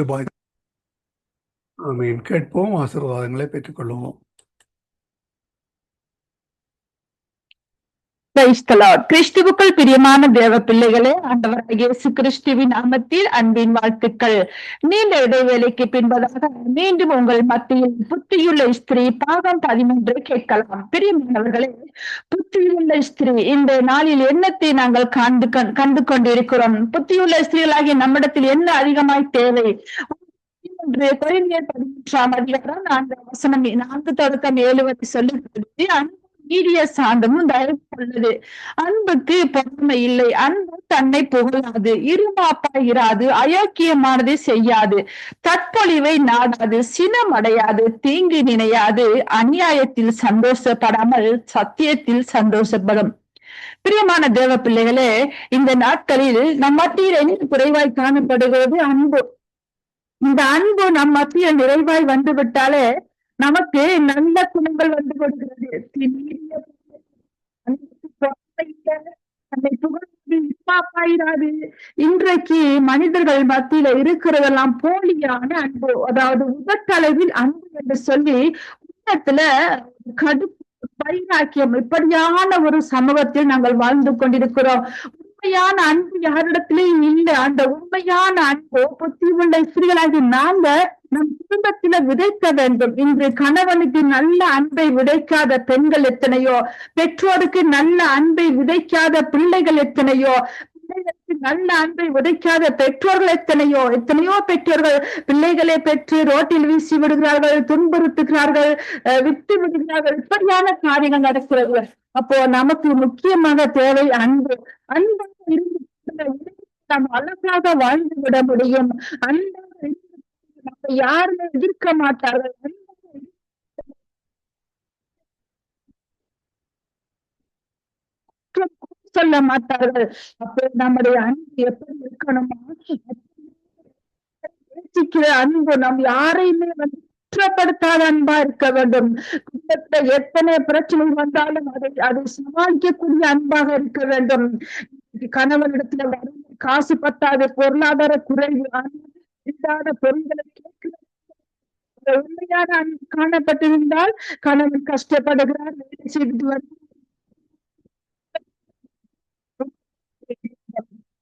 Dubai ஆமீன். கேட்போம் ஆசீர்வாதங்களை பெற்றுக்கொள்வோம். கிறிஸ்துவுக்குள் பிரியமான தேவ பிள்ளைகளே ஆண்டவர் இயேசு கிறிஸ்துவின் அமத்தில் அன்பின் வாழ்த்துக்கள். நீண்ட இடைவேளைக்கு பின்பதாக மீண்டும் உங்கள் மத்தியில் புத்தியுள்ள ஸ்திரீ பாகம் பதிமூன்று கேட்கலாம். பிரியமானவர்களே புத்தியுள்ள ஸ்திரீ இந்த நாளில் என்னத்தை நாங்கள் கண்டு கண்- கண்டு கொண்டிருக்கிறோம்? புத்தியுள்ள ஸ்திரீகளாகிய நம்மிடத்தில் என்ன அதிகமாய் தேவை? ஒன்று கொரிந்தியர் பதிமூன்றாம் அதிகாரம் நான்கு வசனம் நான்கு தொடக்கம் ஏழு வரை சொல்லுகிறது நீடிய சாந்தமும் தயவு உள்ளது. அன்புக்கு பொறுமை இல்லை. அன்பு தன்னை புகழாது. இருமாப்பா இராது. அயோக்கியமானதை செய்யாது. தற்பொழிவை நாடாது. சினம் அடையாது. தீங்கு நினையாது. அநியாயத்தில் சந்தோஷப்படாமல் சத்தியத்தில் சந்தோஷப்படும். பிரியமான தேவ பிள்ளைகளே இந்த நாட்களில் நம் மத்தியில் என்ன குறைவாய் காணப்படுகிறது அன்பு. இந்த அன்பு நம் மத்தியில் நிறைவாய் வந்து விட்டாலே நமக்கு நல்ல குணங்கள் வந்து கொடுக்கிறது தன்னை புகழ்ந்து இன்றைக்கு மனிதர்கள் மத்தியில இருக்கிறதெல்லாம் போலியான அன்பு. அதாவது உதட்டளவில் அன்பு என்று சொல்லி உள்ளத்துல கடுப்பு வைராக்கியம் இப்படியான ஒரு சமூகத்தில் நாங்கள் வாழ்ந்து கொண்டிருக்கிறோம். உண்மையான அன்பு யாரிடத்திலையும் இல்லை. அந்த உண்மையான அன்பு புத்தி உள்ள ஸ்திரீகளாகி நாங்க நம் குடும்பத்தில விதைக்க வேண்டும். இன்று கணவனுக்கு நல்ல அன்பை விதைக்காத பெண்கள் எத்தனையோ? பெற்றோருக்கு நல்ல அன்பை விதைக்காத பிள்ளைகள் எத்தனையோ? நல்ல அன்பை உதைக்காத பெற்றோர்கள் எத்தனையோ எத்தனையோ பெற்றோர்கள் பிள்ளைகளை பெற்று ரோட்டில் வீசி விடுகிறார்கள் துன்புறுத்துகிறார்கள் அஹ் விட்டு விடுகிறார்கள். இப்படியான காரியங்கள் நடக்கிறது. அப்போ நமக்கு முக்கியமாக தேவை அன்பு. அன்பாக இருந்து நாம் அழகாக வாழ்ந்து விட முடியும். அன்பாக இருந்து யாருமே எதிர்க்க மாட்டார்கள் அன்பாக இருந்து குற்றம் சொல்ல மாட்டார்கள். அப்போ நம்முடைய அன்பு எப்படி இருக்கணுமா நேசிக்கிற அன்பு நம் யாரையுமே வந்து குற்றப்படுத்தாத அன்பா இருக்க வேண்டும். குடும்பத்துல எத்தனை பிரச்சனை வந்தாலும் அதை அதை சமாளிக்கக்கூடிய அன்பாக இருக்க வேண்டும். கணவனிடத்துல வரும் காசு பத்தாத பொருளாதார குறைவு இல்லாத பொருள்களை உண்மையான அன்பு காணப்பட்டிருந்தால் கணவன் கஷ்டப்படுகிறார் வேலை செய்து வந்து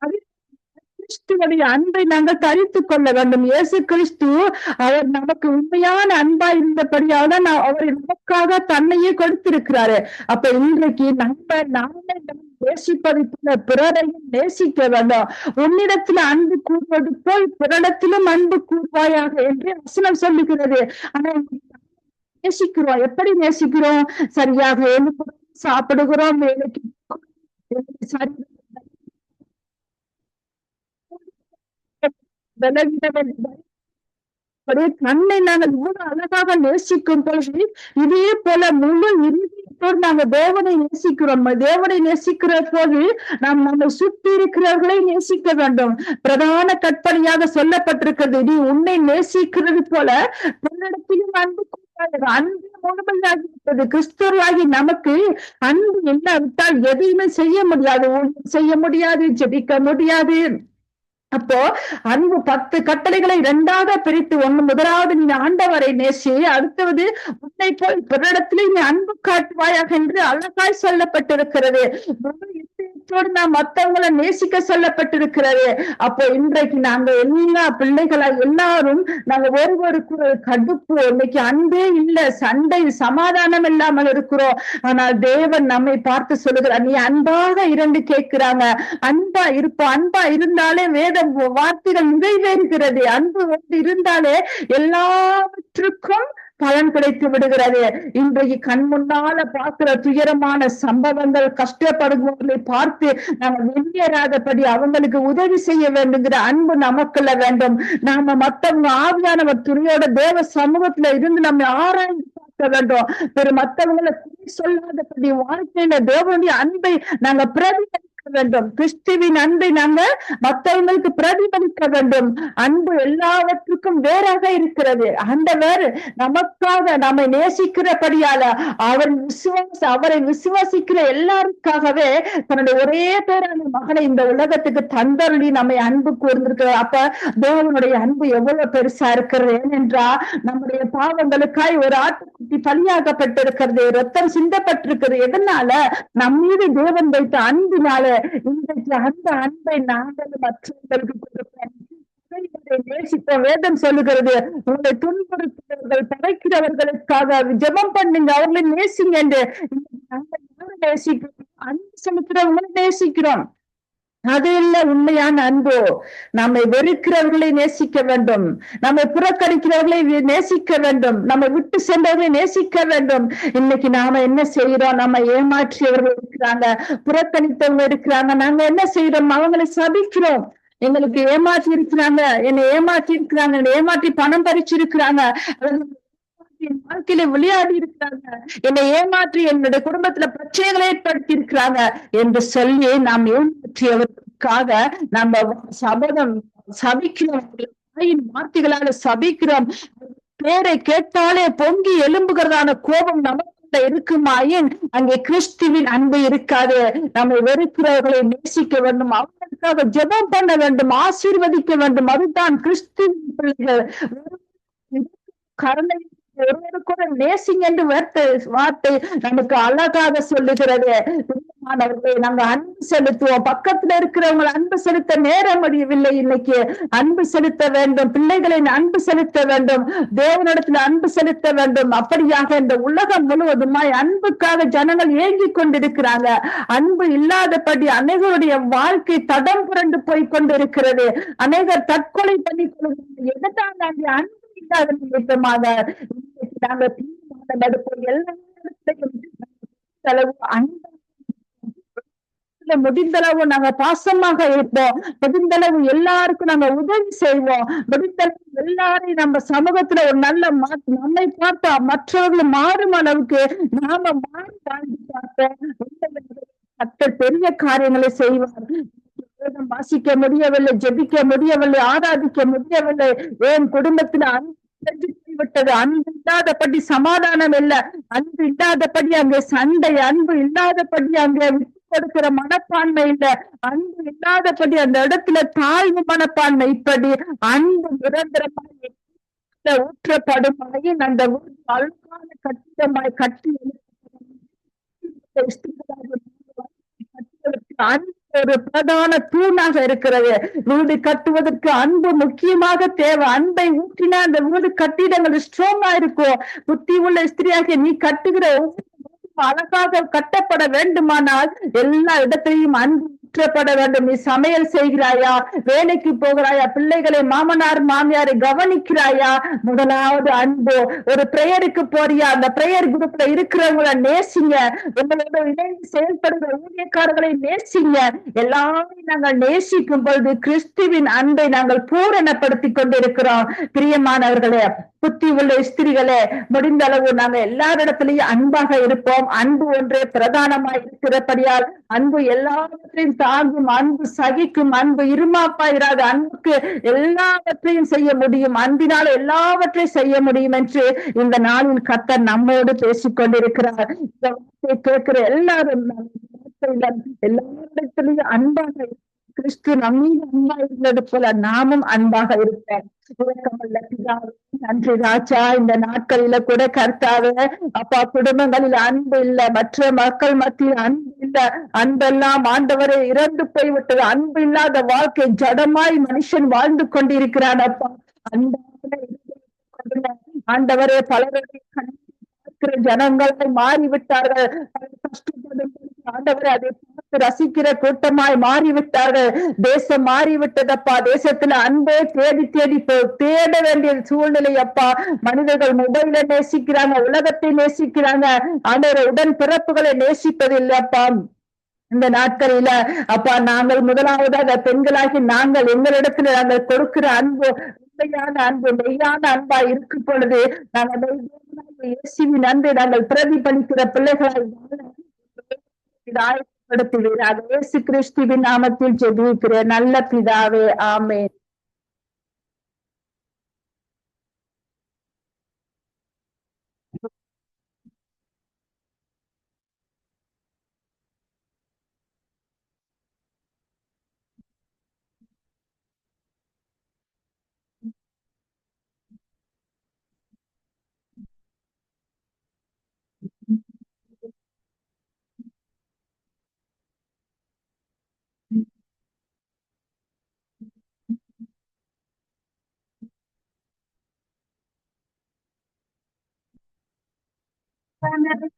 அது கிறிஸ்துவனுடைய அன்பை நாங்கள் தரித்துக் கொள்ள வேண்டும். இயேசு கிறிஸ்து அவர் நமக்கு உண்மையான அன்பா இருந்தபடியால நான் அவர் நமக்காக தன்னையே கொடுத்திருக்கிறாரு. அப்ப இன்றைக்கு நம்ம நாமே நேசிப்பதை போல பிறரையும் நேசிக்க வேண்டும். உன்னிடத்துல அன்பு கூறுவது போல் பிறரிடத்திலும் அன்பு கூறுவாயாக என்று வசனம் சொல்லுகிறது. ஆனா நேசிக்கிறோம். எப்படி நேசிக்கிறோம்? சரியாக எழுப்புறோம் சாப்பிடுகிறோம் வேலைக்கு சரி விலகினவன் அப்படியே தன்னை நாங்கள் இவ்வளவு அழகாக நேசிக்கும் பொழுது இதே போல முழு இறுதியோடு நாங்க தேவனை நேசிக்கிறோம். தேவனை நேசிக்கிற போது நாம் நம்மை சுற்றி இருக்கிறவர்களை நேசிக்க வேண்டும். பிரதான கற்பனையாக சொல்லப்பட்டிருக்கிறது நீ உன்னை நேசிக்கிறது போல தன்னிடத்திலும் அன்பு கூறாதே. அன்பு முழுமையாகிவிட்டது. கிறிஸ்தவர்களாகி நமக்கு அன்பு இல்லாவிட்டால் எதையுமே செய்ய முடியாது. செய்ய முடியாது ஜெபிக்க முடியாது. அப்போ அன்பு பத்து கட்டளைகளை இரண்டாக பிரித்து ஒண்ணு முதலாவது நீ ஆண்டவரை நேசி அடுத்தது உன்னை போல் பிறரிடத்திலே நீ அன்பு காட்டுவாயாக என்று அழகாய் சொல்லப்பட்டிருக்கிறது. இப்போது நாம் மத்தவங்களை நேசிக்க சொல்லப்பட்டிருக்கிறது. அப்போ இன்றைக்கு நாங்க எல்லா பிள்ளைகளா எல்லாரும் நாங்க ஒருவருக்கு ஒரு கடுப்பு இன்னைக்கு அன்பே இல்ல சண்டை சமாதானம் இல்லாமல் இருக்கிறோம். ஆனால் தேவன் நம்மை பார்த்து சொல்லுகிறார் நீ அன்பாக இரண்டு கேட்கிறாங்க. அன்பா இருப்போம் அன்பா இருந்தாலே வேத வார்த்தைகள் நிறைவேறுகிறது. அன்பு வந்து இருந்தாலே எல்லாவற்றுக்கும் பலன் கிடைத்து விடுகிறது. இன்றைக்கு கண் முன்னால பார்க்கிற துயரமான சம்பவங்கள் கஷ்டப்படுபவர்களை பார்த்து நாம வெளியேறாதபடி அவங்களுக்கு உதவி செய்ய வேண்டுங்கிற அன்பு நமக்குள்ள வேண்டும். நாம மத்தவங்க ஆவியானவர் துறையோட தேவ சமூகத்துல இருந்து நம்ம ஆராய்ந்து பார்க்க வேண்டும். பெரு மத்தவங்களை சொல்லாதபடி வாழ்க்கையில தேவனுடைய அன்பை நாங்க பிரதி வேண்டும். கிறிஸ்துவின் அன்பை நாங்க மற்றவங்களுக்கு பிரதிபலிக்க வேண்டும். அன்பு எல்லாவற்றுக்கும் வேறாக இருக்கிறது. ஆண்டவர் நமக்காக நம்மை நேசிக்கிறபடியால அவர் விசுவாச அவரை விசுவாசிக்கிற எல்லாருக்காகவே தன்னுடைய ஒரே பேரான மகனை இந்த உலகத்துக்கு தந்தருளி நம்மை அன்பு கூர்ந்திருக்கிறார். அப்ப தேவனுடைய அன்பு எவ்வளவு பெருசா இருக்கிறது? ஏனென்றா நம்முடைய பாவங்களுக்காய் ஒரு ஆட்டுக்குட்டி பலியாகப்பட்டிருக்கிறது ரத்தம் சிந்தப்பட்டிருக்கிறது. எதனால? நம்மீது தேவன் வைத்த அன்பினால இன்றைக்கு அந்த அன்பை நாங்கள் மற்றவர்களுக்கு கொடுப்போம் நேசிப்போம். வேதம் சொல்லுகிறது உங்களை துன்புறுத்துகிறவர்கள் பகைக்கிறவர்களுக்காக ஜெபம் பண்ணுங்க. அவர்களை நேசிங்க என்று. நாங்கள் யாரை நேசிக்கிறோம்? அன்பு செலுத்துறவங்களை நேசிக்கிறோம். அது இல்ல உண்மையான அன்பு. நம்மை வெறுக்கிறவர்களை நேசிக்க வேண்டும். நம்மை புறக்கணிக்கிறவர்களை நேசிக்க வேண்டும். நம்மை விட்டு சென்றவர்களை நேசிக்க வேண்டும். இன்னைக்கு நாம என்ன செய்யறோம் நம்ம ஏமாற்றியவர்கள் இருக்கிறாங்க புறக்கணித்தவங்க இருக்கிறாங்க. நாங்க என்ன செய்யறோம் அவங்களை சபிக்கிறோம். எங்களுக்கு ஏமாற்றி இருக்கிறாங்க. என்னை ஏமாற்றி இருக்கிறாங்க. என்னை ஏமாற்றி பணம் பறிச்சிருக்கிறாங்க. என் வாழ்க்கையில விளையாடி இருக்கிறாங்க. என்னை ஏமாற்றி என்னுடைய குடும்பத்துல பிரச்சனைகளை ஏற்படுத்தி இருக்கிறாங்க என்று சொல்லி நாம் ஏமாற்றியவர்களுக்காக நம்ம சபதம் சபிக்கிறோம் தாயின் வார்த்தைகளால சபிக்கிறோம். பேரை கேட்டாலே பொங்கி எழும்புகிறதான கோபம் நமக்கு இருக்குமாயின் அங்கே கிறிஸ்துவின் அன்பு இருக்காது. நம்மை வெறுக்கிறவர்களை நேசிக்க வேண்டும். அவர்களுக்காக ஜெபம் பண்ண வேண்டும். ஆசீர்வதிக்க வேண்டும். அதுதான் கிறிஸ்துவின் பிள்ளைகள். கருணை ஒருவரு கூட நேசிங் என்று வார்த்தை வார்த்தை நமக்கு அழகாக சொல்லுகிறது. மாணவர்களை நாங்க அன்பு செலுத்துவோம். பக்கத்துல இருக்கிறவங்களை அன்பு செலுத்த நேரம் முடியவில்லை இன்னைக்கு. அன்பு செலுத்த வேண்டும். பிள்ளைகளின் அன்பு செலுத்த வேண்டும். தேவனிடத்துல அன்பு செலுத்த வேண்டும். அப்படியாக இந்த உலகம் முழுவதுமாய் அன்புக்காக ஜனங்கள் ஏங்கி கொண்டிருக்கிறாங்க. அன்பு இல்லாதபடி அநேகருடைய வாழ்க்கை தடம் புரண்டு போய் கொண்டிருக்கிறது. அநேகர் தற்கொலை பண்ணி கொள்கிறாங்க எதனால் அன்பு இல்லாத நிமித்தமாக? நாங்க தீர்மானம் எல்லா அன்பு முடிந்தளவு நாங்க பாசமாக இருப்போம். முடிந்தளவு எல்லாருக்கும் நாங்க உதவி செய்வோம். முடிந்தளவு எல்லாரையும் நம்ம சமூகத்துல ஒரு நல்ல நம்மை பார்த்தா மற்றவர்கள் மாறும் அளவுக்கு நாம மாறி வாழ்ந்து பார்த்தோம் கர்த்தர் பெரிய காரியங்களை செய்வார். வாசிக்க முடியவில்லை ஜெபிக்க முடியவில்லை ஆராதிக்க முடியவில்லை. என் குடும்பத்துல அன்பு சென்று போய்விட்டது அன்பு இல்லாதபடி சமாதானம் இல்ல. அன்பு இல்லாதபடி அங்கே சண்டை அன்பு இல்லாதபடி அங்கே விட்டு கொடுக்கிற மனப்பான்மை இல்ல. அன்பு இல்லாதபடி அந்த இடத்துல தாழ்வு மனப்பான்மை. இப்படி அன்பு நிரந்தரமாய் ஊற்றப்படும் அந்த ஊர் அழுக்கான கட்டிடமாய் கட்டி அன்பு ஒரு பிரதான தூணாக இருக்கிறது. வீடு கட்டுவதற்கு அன்பு முக்கியமாக தேவை. அன்பை ஊற்றினா அந்த வீடு கட்டிடங்கள் ஸ்ட்ராங்கா இருக்கும். புத்தி உள்ள ஸ்திரியாக நீ கட்டுகிற அழகாக கட்டப்பட வேண்டுமானால் எல்லா இடத்திலையும் அன்பு ஊற்றப்பட வேண்டும். நீ சமையல் செய்கிறாயா? வேலைக்கு போகிறாயா? பிள்ளைகளை மாமனார் மாமியாரை கவனிக்கிறாயா? முதலாவது அன்பு. ஒரு பிரேயருக்கு போறியா? அந்த பிரேயர் குரூப்ல இருக்கிறவங்கள நேசிங்க. உங்களோட இணைந்து செயல்படுகிற ஊழியக்காரர்களை நேசிங்க. எல்லாரையும் நாங்கள் நேசிக்கும் பொழுது கிறிஸ்துவின் அன்பை நாங்கள் பூரணப்படுத்திக் கொண்டிருக்கிறோம். பிரியமானவர்களே புத்தி உள்ள ஸ்திரிகளே முடிந்த அளவு நாங்க எல்லாரிடத்திலையும் அன்பாக இருப்போம். அன்பு ஒன்றே பிரதானமாய் இருக்கிறபடியால் அன்பு எல்லாவற்றையும் தாங்கும் அன்பு சகிக்கும் அன்பு இருமாப்பா இராது அன்புக்கு எல்லாவற்றையும் செய்ய முடியும். அன்பினால் எல்லாவற்றையும் செய்ய முடியும் என்று இந்த நாளின் கத்தர் நம்மோடு பேசிக் கொண்டிருக்கிறார் கேட்கிற எல்லாரும் எல்லாரிடத்திலையும் அன்பாக கிறிஸ்து நம்மீது அன்பா இருந்தது போல நாமும் அன்பாக இருப்பேன் இரக்கமுள்ள பிதாவே, நன்றி ராஜா. இந்த நாட்களில கூட கர்த்தாவே அப்பா குடும்பங்களில் அன்பு இல்ல மற்ற மக்கள் மத்தியில் அன்பு இல்ல அன்பெல்லாம் ஆண்டவரே இறந்து போய்விட்டது. அன்பு இல்லாத வாழ்க்கை ஜடமாய் மனுஷன் வாழ்ந்து கொண்டிருக்கிறான் அப்பா. அன்பாக ஆண்டவரே பலருடைய கண்ணீரை பார்க்கிற ஜனங்களை மாறிவிட்டார்கள். கஷ்டப்படும் ஆண்டவரே அதை ரசிக்கிற கூட்டமாய் மாறிவிட்டார்கள். தேசம் மாறிவிட்டதப்பா. தேசத்துல அன்பே தேடி தேடி போ தேட வேண்டிய சூழ்நிலை அப்பா. மனிதர்கள் மொபைல நேசிக்கிறாங்க உலகத்தை நேசிக்கிறாங்க. ஆண்டவரை உடன் பிறப்புகளை நேசிப்பதில்லை அப்பா. இந்த நாட்களில அப்பா நாங்கள் முதலாவதாக பெண்களாகி நாங்கள் எங்களிடத்துல நாங்கள் கொடுக்கிற அன்பு உண்மையான அன்பு மெய்யான அன்பா இருக்கும் பொழுது நாங்கள் இயேசுவின் அன்பை நாங்கள் பிரதிபலிக்கிற பிள்ளைகளாய் வாழ இதாய் படுத்துவீராக இயேசு கிறிஸ்துவின் நாமத்தில் ஜெபிக்கிற நல்ல பிதாவே ஆமேன்.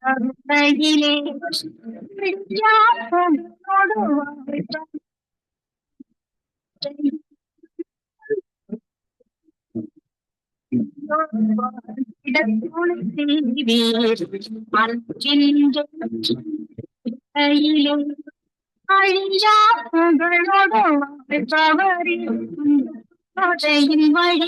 கருணையிலே விஞ்ஞானத்தோடு வாழ்த்த அழியாதவரின் வழி